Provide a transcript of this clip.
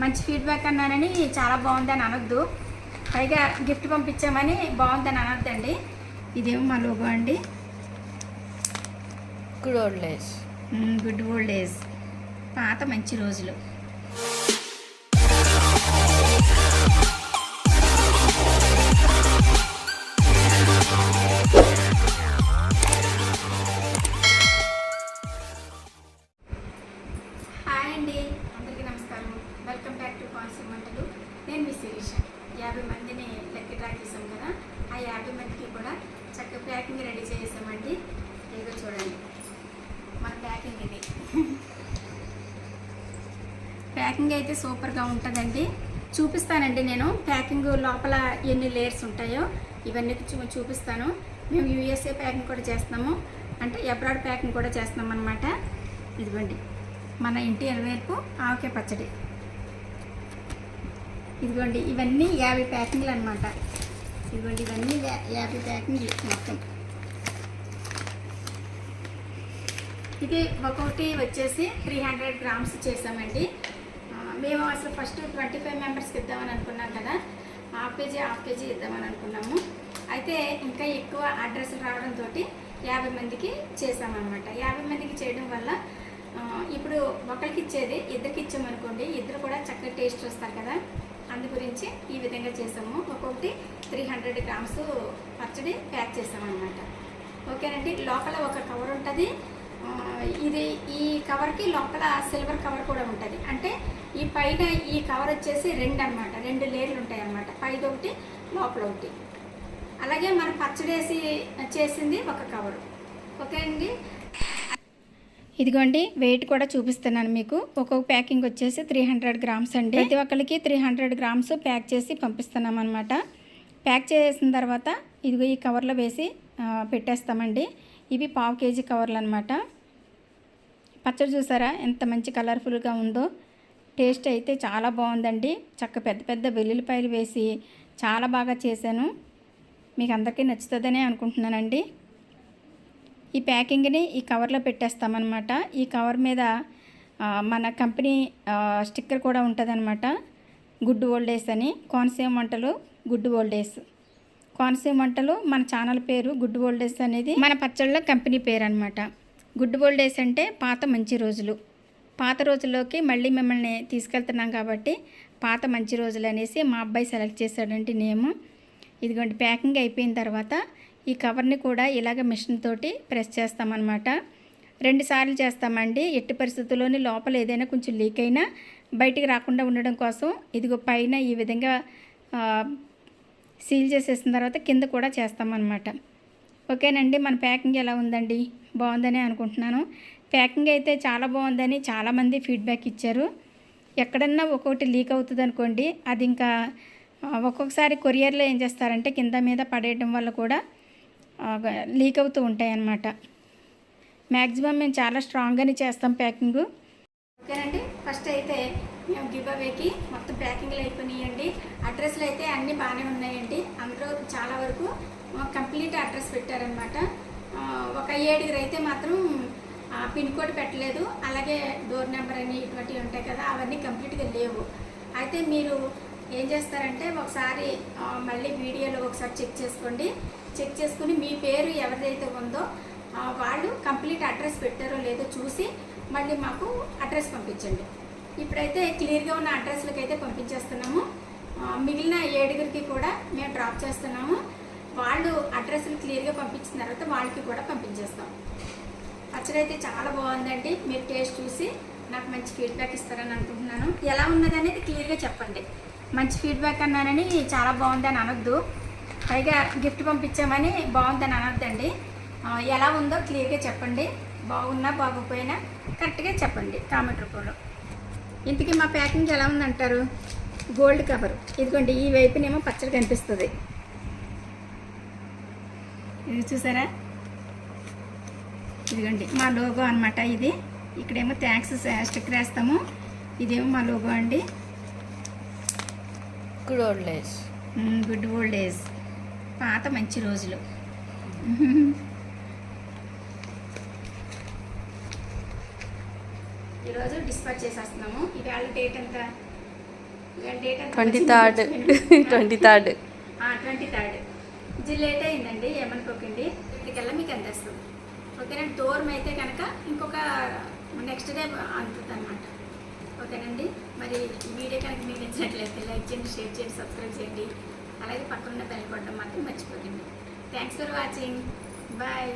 మంచి ఫీడ్బ్యాక్ అన్నానని చాలా బాగుందని అనొద్దు. పైగా గిఫ్ట్ పంపించామని బాగుందని అనొద్దండి. ఇదేమో మా లోగో అండి. Good old days good old age పాత మంచి రోజులు. మంటలు నేను మీ శిరీష. యాభై మందిని లెక్క డ్రా చేసాం కదా ఆ యాభై మందికి కూడా చక్కగా ప్యాకింగ్ రెడీ చేసామండి ఇదిగో చూడండి. మన ప్యాకింగ్ ఇది. ప్యాకింగ్ అయితే సూపర్గా ఉంటుందండి. చూపిస్తానండి నేను. ప్యాకింగ్ లోపల ఎన్ని లేయర్స్ ఉంటాయో ఇవన్నీ చూ చూపిస్తాను. మేము యూఎస్ఏ ప్యాకింగ్ కూడా చేస్తున్నాము. అంటే అబ్రాడ్ ప్యాకింగ్ కూడా చేస్తున్నాం అనమాట ఇదిగోండి. మన ఇంటి ఎనవేర్పు ఆవకాయ పచ్చడి. ఇదిగోండి ఇవన్నీ యాభై ప్యాకింగ్లు అనమాట ఇదిగోండి ఇవన్నీ యాభై ప్యాకింగ్లు మొత్తం. ఇది ఒక్కొక్కటి వచ్చేసి త్రీ హండ్రెడ్ గ్రామ్స్ చేసామండి. మేము అసలు ఫస్ట్ ట్వంటీ ఫైవ్ మెంబర్స్కి ఇద్దామని అనుకున్నాం కదా. హాఫ్ కేజీ హాఫ్ కేజీ ఇద్దామని అనుకున్నాము. అయితే ఇంకా ఎక్కువ అడ్రస్లు రావడంతో యాభై మందికి చేసామన్నమాట. యాభై మందికి చేయడం వల్ల ఇప్పుడు ఒకరికి ఇచ్చేది ఇద్దరికి ఇచ్చామనుకోండి ఇద్దరు కూడా చక్కగా టేస్ట్ వస్తారు కదా. అందు గురించి ఈ విధంగా చేసాము. ఒక్కొక్కటి త్రీ హండ్రెడ్ గ్రామ్స్ పచ్చడి ప్యాక్ చేసామన్నమాట. ఓకేనండి? లోపల ఒక కవర్ ఉంటుంది. ఇది ఈ కవర్కి లోపల సిల్వర్ కవర్ కూడా ఉంటుంది. అంటే ఈ పైన ఈ కవర్ వచ్చేసి రెండు అన్నమాట రెండు లేయర్లు ఉంటాయి అన్నమాట పైది ఒకటి లోపల ఒకటి. అలాగే మనం పచ్చడి వేసి చేసింది ఒక కవర్ ఓకే అండి ఇదిగోండి వెయిట్ కూడా చూపిస్తున్నాను మీకు. ఒక్కొక్క ప్యాకింగ్ వచ్చేసి త్రీ హండ్రెడ్ గ్రామ్స్ అండి. ప్రతి ఒక్కరికి త్రీ హండ్రెడ్ గ్రామ్స్ ప్యాక్ చేసి పంపిస్తున్నాం అనమాట ప్యాక్ చేసిన తర్వాత ఇదిగో ఈ కవర్లో వేసి పెట్టేస్తామండి. ఇవి పావు కేజీ కవర్లు అనమాట పచ్చడి చూసారా? ఎంత మంచి కలర్ఫుల్గా ఉందో. టేస్ట్ అయితే చాలా బాగుందండి. చక్క పెద్ద పెద్ద వెల్లుల్లిపాయలు వేసి చాలా బాగా చేశాను. మీకు అందరికీ నచ్చుతుందనే అనుకుంటున్నానండి. ఈ ప్యాకింగ్ని ఈ కవర్లో పెట్టేస్తామన్నమాట. ఈ కవర్ మీద మన కంపెనీ స్టిక్కర్ కూడా ఉంటుందన్నమాట. గుడ్ ఓల్డేస్ అని. కోనసీమ వంటలు గుడ్ ఓల్డేస్. కోనసీమ వంటలు మన ఛానల్ పేరు గుడ్ ఓల్డేస్ అనేది మన పచ్చళ్ళ కంపెనీ పేరు అనమాట గుడ్ ఓల్డేస్ అంటే పాత మంచి రోజులు. పాత రోజుల్లోకి మళ్ళీ మిమ్మల్ని తీసుకెళ్తున్నాం కాబట్టి పాత మంచి రోజులు అనేసి మా అబ్బాయి సెలెక్ట్ చేశాడంటే నేము. ఇదిగోండి ప్యాకింగ్ అయిపోయిన తర్వాత ఈ కవర్ని కూడా ఇలాగ మిషన్ తోటి ప్రెస్ చేస్తామన్నమాట. రెండు సార్లు చేస్తామండి. ఎట్టి పరిస్థితుల్లోని లోపల ఏదైనా కొంచెం లీక్ అయినా బయటికి రాకుండా ఉండడం కోసం ఇదిగో పైన ఈ విధంగా సీల్ చేసేసిన తర్వాత కింద కూడా చేస్తామన్నమాట. ఓకేనండి మన ప్యాకింగ్ ఎలా ఉందండి? బాగుందని అనుకుంటున్నాను. ప్యాకింగ్ అయితే చాలా బాగుందని చాలామంది ఫీడ్బ్యాక్ ఇచ్చారు. ఎక్కడన్నా ఒక్కొక్కటి లీక్ అవుతుంది అనుకోండి అది ఇంకా ఒక్కొక్కసారి కొరియర్లో ఏం చేస్తారంటే కింద మీద పడేయడం వల్ల కూడా లీక్ అవుతూ ఉంటాయి అన్నమాట మ్యాక్సిమం మేము చాలా స్ట్రాంగ్గానే చేస్తాం ప్యాకింగ్. ఓకేనండి ఫస్ట్ అయితే మేము గిబ్అవేకి మొత్తం ప్యాకింగ్లు అయిపోయినాయండి. అడ్రస్లు అయితే అన్నీ బాగానే ఉన్నాయండి. అందరూ చాలా వరకు కంప్లీట్ అడ్రస్ పెట్టారనమాట ఒక ఏడుగురు అయితే మాత్రం పిన్ కోడ్ పెట్టలేదు. అలాగే డోర్ నెంబర్ అని ఇటువంటివి ఉంటాయి కదా అవన్నీ కంప్లీట్గా లేవు. అయితే మీరు ఏం చేస్తారంటే ఒకసారి మళ్ళీ వీడియోలో ఒకసారి చెక్ చేసుకోండి. చెక్ చేసుకుని మీ పేరు ఎవరిదైతే ఉందో వాళ్ళు కంప్లీట్ అడ్రస్ పెట్టారో లేదో చూసి మళ్ళీ మాకు అడ్రస్ పంపించండి. ఇప్పుడైతే క్లియర్గా ఉన్న అడ్రస్లకు అయితే పంపించేస్తున్నాము మిగిలిన ఏడుగురికి కూడా మేము డ్రాప్ చేస్తున్నాము. వాళ్ళు అడ్రస్లు క్లియర్గా పంపించిన తర్వాత వాళ్ళకి కూడా పంపించేస్తాం. పచ్చడి అయితే చాలా బాగుందండి. మీరు టేస్ట్ చూసి నాకు మంచి ఫీడ్బ్యాక్ ఇస్తారని అనుకుంటున్నాను. ఎలా ఉన్నది అనేది క్లియర్గా చెప్పండి. మంచి ఫీడ్బ్యాక్ అన్నానని చాలా బాగుందని అనొద్దు. పైగా గిఫ్ట్ పంపించామని బాగుందని అనొద్దండి. ఎలా ఉందో క్లియర్గా చెప్పండి. బాగున్నా బాగోపోయినా కరెక్ట్గా చెప్పండి కామెంట్ రూపంలో. ఇంతకీ మా ప్యాకింగ్ ఎలా ఉందంటారు? గోల్డ్ కవర్ ఇదిగోండి ఈ వైపునేమో పచ్చడి కనిపిస్తుంది. ఇది చూసారా? ఇదిగోండి మా లోగో అన్నమాట ఇది. ఇక్కడేమో థ్యాంక్స్ స్టిక్కర్ వేస్తాము ఇదేమో మా లోగో అండి. Good old days good old age పాత మంచి రోజులు. ఈరోజు డిస్పాచ్ చేసేస్తున్నాము. ఇవాళ డేట్ ఎంత? Twenty third twenty third twenty third ఇది లేట్ అయిందండి. ఏమనుకోకండి. ఇక్కడికల్లా మీకు అందేస్తుంది ఓకేనండి దూరం అయితే కనుక ఇంకొక నెక్స్ట్ డే అందుతుంది అనమాట ఓకేనండి? మరి నచ్చినట్లయితే లైక్ చేయండి షేర్ చేయండి సబ్స్క్రైబ్ చేయండి. అలాగే పక్కన బెల్ కొట్టడం మాత్రం మర్చిపోకండి. Thanks for watching bye